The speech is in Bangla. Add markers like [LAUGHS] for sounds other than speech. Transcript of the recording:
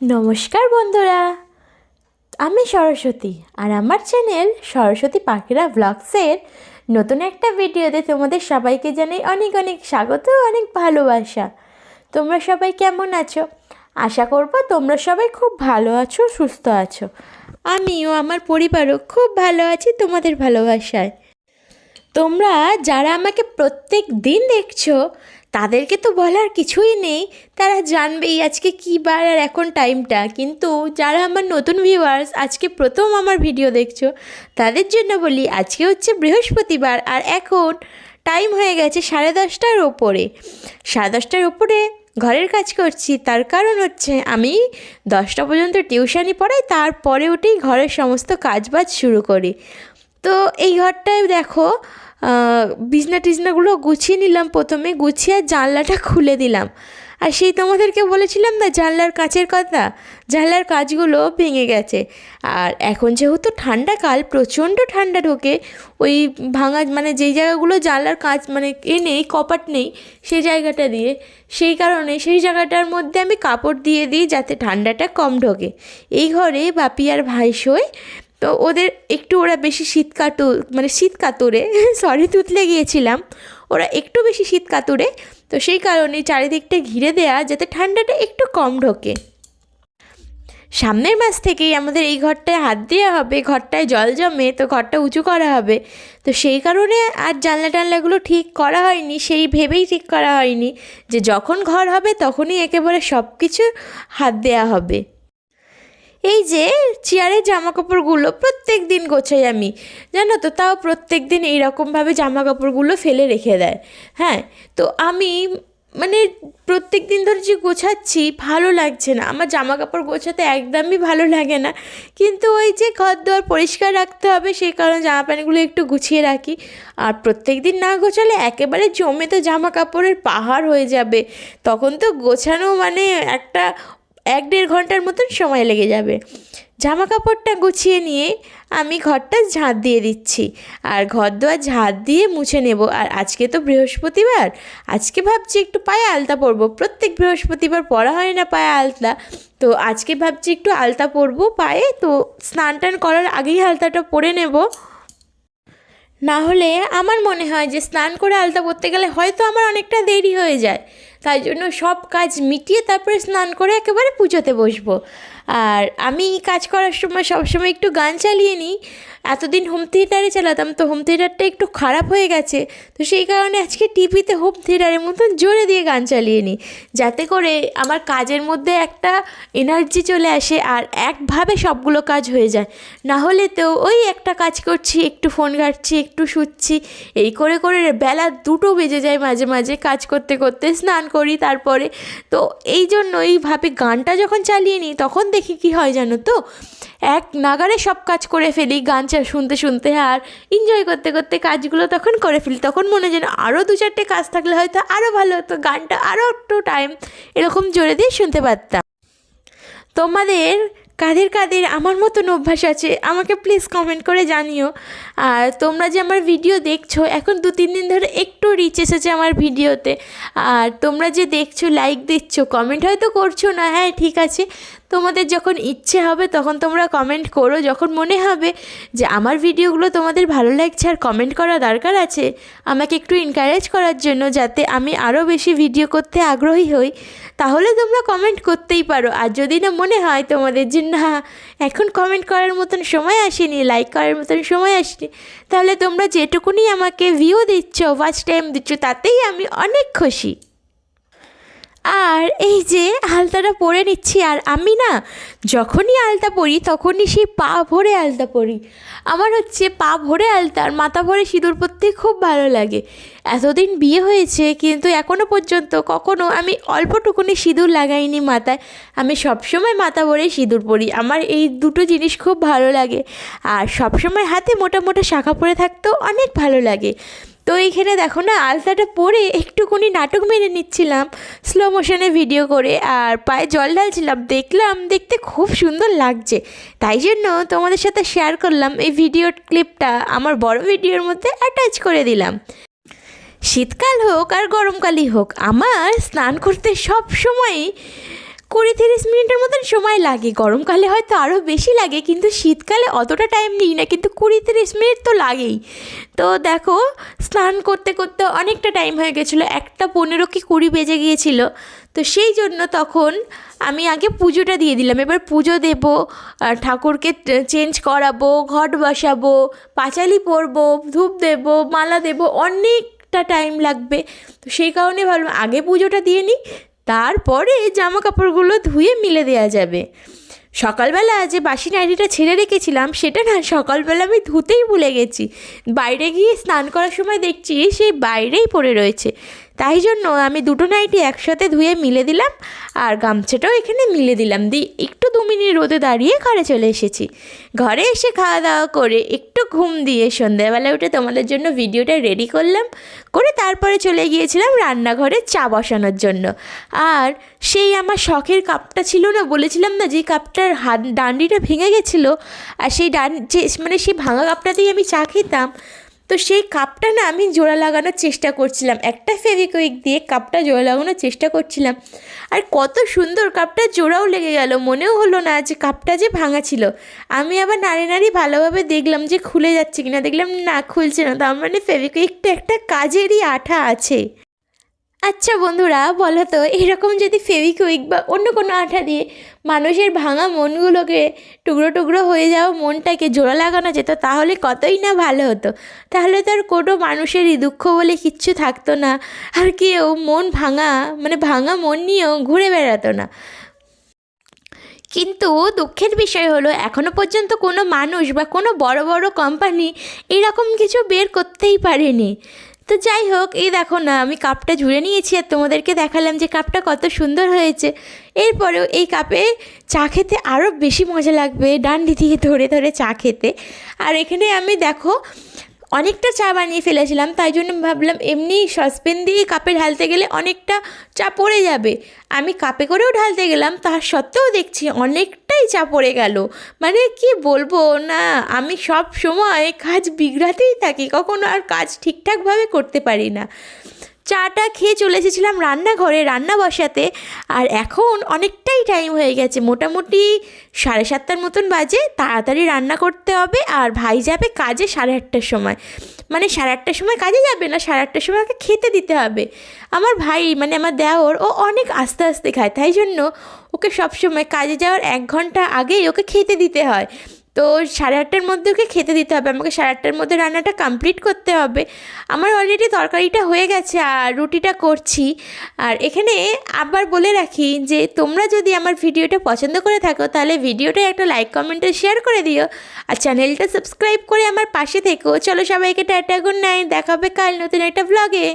নমস্কার বন্ধুরা, আমি সরস্বতী আর আমার চ্যানেল সরস্বতী পাখিরা ব্লগসের নতুন একটা ভিডিওতে তোমাদের সবাইকে জানাই অনেক অনেক স্বাগত, অনেক ভালোবাসা। তোমরা সবাই কেমন আছো? আশা করব তোমরা সবাই খুব ভালো আছো, সুস্থ আছো। আমিও, আমার পরিবারও খুব ভালো আছি তোমাদের ভালোবাসায়। তোমরা যারা আমাকে প্রত্যেক দিন দেখছ তাদেরকে তো বলার কিছুই নেই। তারা জানবেই আজকে কী বার আর এখন টাইমটা কিন্তু যারা আমার নতুন ভিউয়ার্স আজকে প্রথম আমার ভিডিও দেখছ, তাদের জন্য বলি আজকে হচ্ছে বৃহস্পতিবার আর এখন টাইম হয়ে গেছে সাড়ে দশটার ওপরে। সাড়ে দশটার ওপরে ঘরের কাজ করছি, তার কারণ হচ্ছে আমি দশটা পর্যন্ত টিউশনি পড়াই, তারপরে উঠেই ঘরের সমস্ত কাজবাজ শুরু করি। তো এই ঘরটায় দেখো বিছনা টিছনাগুলো গুছিয়ে নিলাম প্রথমে, গুছিয়ে জানলাটা খুলে দিলাম। আর সেই তোমাদেরকে বলেছিলাম না, জানলার কাচের কথা, জানলার কাজগুলো ভেঙে গেছে। আর এখন যেহেতু ঠান্ডাকাল প্রচণ্ড ঠান্ডা ঢোকে, ওই ভাঙা মানে যেই জায়গাগুলো জানলার কাজ মানে এ নেই, কপাট নেই, সেই জায়গাটা দিয়ে, সেই কারণে সেই জায়গাটার মধ্যে আমি কাপড় দিয়ে দিই যাতে ঠান্ডাটা কম ঢোকে। এই ঘরে বাপি আর ভাই শোয় তো ওদের একটু ওরা বেশি শীত কাতু মানে শীত কাতুরে [LAUGHS] সরি তুতলে গিয়েছিলাম। ওরা একটু বেশি শীত কাতুরে, তো সেই কারণে চারিদিকটা ঘিরে দেয়া যাতে ঠান্ডাটা একটু কম ঢোকে। সামনের মাস থেকেই আমাদের এই ঘরটায় হাত দেওয়া হবে, ঘরটায় জল জমে, তো ঘরটা উঁচু করা হবে। তো সেই কারণে আর জানলা টানলাগুলো ঠিক করা হয়নি, সেই ভেবেই ঠিক করা হয়নি যে যখন ঘর হবে তখনই একেবারে সব কিছু হাত দেওয়া হবে। এই যে চেয়ারের জামা কাপড়গুলো প্রত্যেক দিন গোছাই আমি। জানো তো, তাও প্রত্যেক দিন এইরকমভাবে জামা কাপড়গুলো ফেলে রেখে দেয়। হ্যাঁ তো আমি মানে প্রত্যেক দিন ধরে যে গোছাচ্ছি, ভালো লাগছে না। আমার জামা কাপড় গোছাতে একদমই ভালো লাগে না। কিন্তু ওই যে ঘর দুয়ার পরিষ্কার রাখতে হবে সেই কারণে জামা প্যান্টগুলো একটু গুছিয়ে রাখি। আর প্রত্যেক দিন না গোছালে একেবারে জমে তো জামা কাপড়ের পাহাড় হয়ে যাবে। তখন তো গোছানো মানে একটা এক দেড় ঘণ্টার মতন সময় লেগে যাবে। জামা কাপড়টা গুছিয়ে নিয়ে আমি ঘরটা ঝাঁট দিয়ে দিচ্ছি। আর ঘর দোয়ার ঝাঁট দিয়ে মুছে নেব। আর আজকে তো বৃহস্পতিবার। আজকে ভাবছি একটু পায়ে আলতা পরবো। প্রত্যেক বৃহস্পতিবার পরা হয় না পায়ে আলতা। তো আজকে ভাবছি একটু আলতা পরবো পায়ে। তো স্নান টান করার আগেই আলতাটা পরে নেব। না হলে আমার মনে হয় যে স্নান করে আলতা পরতে গেলে হয়তো আমার অনেকটা দেরি হয়ে যায়। তাই জন্য সব কাজ মিটিয়ে তারপরে স্নান করে একেবারে পুজোতে বসবো। আর আমি কাজ করার সময় সবসময় একটু গান চালিয়ে নিই। এতদিন হোম থিয়েটারে চালাতাম, তো হোম থিয়েটারটা একটু খারাপ হয়ে গেছে। তো সেই কারণে আজকে টিভিতে হোম থিয়েটারের মতন জোরে দিয়ে গান চালিয়ে নিই। যাতে করে আমার কাজের মধ্যে একটা এনার্জি চলে আসে আর একভাবে সবগুলো কাজ হয়ে যায়। না হলে তো ওই একটা কাজ করছি, একটু ফোন ঘাটছি, একটু শুচ্ছি, এই করে করে বেলা দুটো বেজে যায় মাঝে মাঝে কাজ করতে করতে, স্নান করি তারপরে। তো এই জন্য এইভাবে গানটা যখন চালিয়ে নিই, তখন দেখি কি হয় জানো তো? এক নাগারে সব কাজ করে ফেলি, গান শুনতে শুনতে, আর এনজয় করতে করতে কাজগুলো তখন করে ফেলি। তখন মনে যেন আরও দু চারটে কাজ থাকলে হয়তো আরও ভালো হতো, গানটা আরও একটু টাইম এরকম জোরে দিয়ে শুনতে পারতাম। তোমাদের কাদের কাদের আমার মতন অভ্যাস আছে, আমাকে প্লিজ কমেন্ট করে জানিও। আর তোমরা যে আমার ভিডিও দেখছ, এখন দু তিন দিন ধরে একটু রিচ এসেছে আমার ভিডিওতে আর তোমরা যে দেখছ লাইক দিচ্ছ কমেন্ট হয়তো করছ না হ্যাঁ ঠিক আছে। তোমাদের যখন ইচ্ছে হবে, তখন তোমরা কমেন্ট করো। যখন মনে হবে যে আমার ভিডিওগুলো তোমাদের ভালো লাগছে আর কমেন্ট করা দরকার আছে, আমাকে একটু এনকারেজ করার জন্য যাতে আমি আরও বেশি ভিডিও করতে আগ্রহী হই, তাহলে তোমরা কমেন্ট করতেই পারো। আর যদি না মনে হয় তোমাদের যে না, এখন কমেন্ট করার মতন সময় আসেনি লাইক করার মতন সময় আসেনি। তাহলে তোমরা যেটুকুনি আমাকে ভিউ দিচ্ছ ওয়াচ টাইম দিচ্ছ, তাতেই আমি অনেক খুশি। আর এই যে আলতাটা পরে নিচ্ছি, আর আমি না যখনই আলতা পরি তখনই সেই পা ভরে আলতা পরি। আমার হচ্ছে পা ভরে আলতা আর মাথা ভরে সিঁদুর পরতে খুব ভালো লাগে। এতদিন বিয়ে হয়েছে, কিন্তু এখনও পর্যন্ত কখনো আমি অল্পটুকুনি সিঁদুর লাগাইনি মাথায়। আমি সবসময় মাথা ভরে সিঁদুর পরি, আমার এই দুটো জিনিস খুব ভালো লাগে। আর সবসময় হাতে মোটা মোটা শাখা পরে থাকতেও অনেক ভালো লাগে। তো এইখানে দেখো না, আলতাটা পরে একটুকুনি নাটক মেরে নিচ্ছিলাম স্লো মোশনে ভিডিও করে, আর পায়ে জল ঢালছিলাম, দেখলাম দেখতে খুব সুন্দর লাগছে। তাই জন্য তোমাদের সাথে শেয়ার করলাম এই ভিডিও ক্লিপটা আমার বড় ভিডিওর মধ্যে অ্যাটাচ করে দিলাম। শীতকাল হোক আর গরমকালই হোক, আমার স্নান করতে সব সময়ই কুড়ি তিরিশ মিনিটের মতন সময় লাগে। গরমকালে হয়তো আরও বেশি লাগে, কিন্তু শীতকালে অতটা টাইম নিই না, কিন্তু কুড়ি তিরিশ মিনিট তো লাগেই। তো দেখো, স্নান করতে করতে অনেকটা টাইম হয়ে গেছিল, একটা পনেরো কি কুড়ি বেজে গিয়েছিল। তো সেই জন্য তখন আমি আগে পুজোটা দিয়ে দিলাম। এবার পুজো দেব ঠাকুরকে চেঞ্জ করাবো, ঘট বসাবো, পাঁচালি পরবো, ধূপ দেব, মালা দেব, অনেকটা টাইম লাগবে। তো সেই কারণে ভাবলাম আগে পুজোটা দিয়ে নিই তারপরে জামা কাপড়গুলো ধুয়ে মিলে দেওয়া যাবে। সকালবেলা যে বাসি নাইটিটা ছেড়ে রেখেছিলাম, সেটা না, সকালবেলা আমি ধুতেই ভুলে গেছি। বাইরে গিয়ে স্নান করার সময় দেখছি সেই বাইরেই পড়ে রয়েছে। তাই জন্য আমি দুটো নাইটি একসাথে ধুয়ে মিলে দিলাম আর গামছাটাও এখানে মিলে দিলাম। দিয়ে একটু দু মিনিট রোদে দাঁড়িয়ে ঘরে চলে এসেছি। ঘরে এসে খাওয়া দাওয়া করে একটু ঘুম দিয়ে সন্ধ্যাবেলা উঠে তোমাদের জন্য ভিডিওটা রেডি করলাম। করে তারপরে চলে গিয়েছিলাম রান্নাঘরে চা বসানোর জন্য। আর সেই আমার শখের কাপটা ছিল না, বলেছিলাম না যে কাপটার হাত, ডান্ডিটা ভেঙে গেছিল। আর সেই ডান, যে মানে সেই ভাঙা কাপটাতেই আমি চা খেতাম তো সেই কাপটা না আমি জোড়া লাগানোর চেষ্টা করছিলাম। একটা ফেভিকুইক দিয়ে কাপটা জোড়া লাগানোর চেষ্টা করছিলাম। আর কত সুন্দর কাপটা জোড়াও লেগে গেল। মনেও হলো না যে কাপটা যে ভাঙা ছিল। আমি আবার নাড়ি নাড়ি ভালোভাবে দেখলাম যে খুলে যাচ্ছে কিনা। দেখলাম না খুলছে না। তার মানে ফেভিকুইকটা একটা কাজেরই আঠা আছে। আচ্ছা বন্ধুরা, বলো তো, এরকম যদি ফেভিকুইক বা অন্য কোনো আঠা দিয়ে মানুষের ভাঙা মনগুলোকে টুকরো টুকরো হয়ে যাওয়া মনটাকে জোড়া লাগানো যেত, তাহলে কতই না ভালো হতো? তাহলে তো আর কোনো মানুষেরই দুঃখ বলে কিচ্ছু থাকতো না, আর কেউ মন ভাঙা মানে ভাঙা মন নিয়েও ঘুরে বেড়াতো না। কিন্তু দুঃখের বিষয় হলো এখনও পর্যন্ত কোনো মানুষ বা কোনো বড় বড় কোম্পানি এরকম কিছু বের করতেই পারেনি। তো যাই হোক, এই দেখো না, আমি কাপটা জুড়ে নিয়েছি আর তোমাদেরকে দেখালাম যে কাপটা কত সুন্দর হয়েছে। এরপরেও এই কাপে চা খেতে আরও বেশি মজা লাগবে ডান্ডি দিয়ে ধরে ধরে চা খেতে। আর এখানে আমি দেখো অনেকটা চা বানিয়ে ফেলেছিলাম, তাই জন্য ভাবলাম এমনি সসপেন দিয়ে কাপে ঢালতে গেলে অনেকটা চা পড়ে যাবে। আমি কাপে করেও ঢালতে গেলাম তার সত্ত্বেও দেখছি অনেকটাই চা পড়ে গেল। মানে কি বলব, না, আমি সব সময় কাজ বিগড়াতেই থাকি, কখনো আর কাজ ঠিকঠাকভাবে করতে পারি না। চাটা খেয়ে চলে এসেছিলাম রান্নাঘরে, রান্না বসাতে। আর এখন অনেকটাই টাইম হয়ে গেছে। মোটামুটি সাড়ে সাতটার মতন বাজে। তাড়াতাড়ি রান্না করতে হবে আর ভাই যাবে কাজে সাড়ে আটটার সময়। মানে সাড়ে আটটার সময় কাজে যাবে না, সাড়ে আটটার সময় ওকে খেতে দিতে হবে। আমার ভাই মানে আমার দেওর, ও অনেক আস্তে আস্তে খায়। তাই জন্য ওকে সবসময় কাজে যাওয়ার এক ঘণ্টা আগেই ওকে খেতে দিতে হয়। তো সাড়ে আটটার মধ্যে ওকে খেতে দিতে হবে। আমাকে সাড়ে আটটার মধ্যে রান্নাটা কমপ্লিট করতে হবে। আমার অলরেডি তরকারিটা হয়ে গেছে আর রুটিটা করছি। আর এখানে আবার বলে রাখি যে, তোমরা যদি আমার ভিডিওটা পছন্দ করে থাকো, তাহলে ভিডিওটা একটা লাইক কমেন্টে শেয়ার করে দিও। আর চ্যানেলটা সাবস্ক্রাইব করে আমার পাশে থেকো। চলো সবাইকে টাটা গুড নাইট দেখা হবে কাল নতুন একটা ব্লগে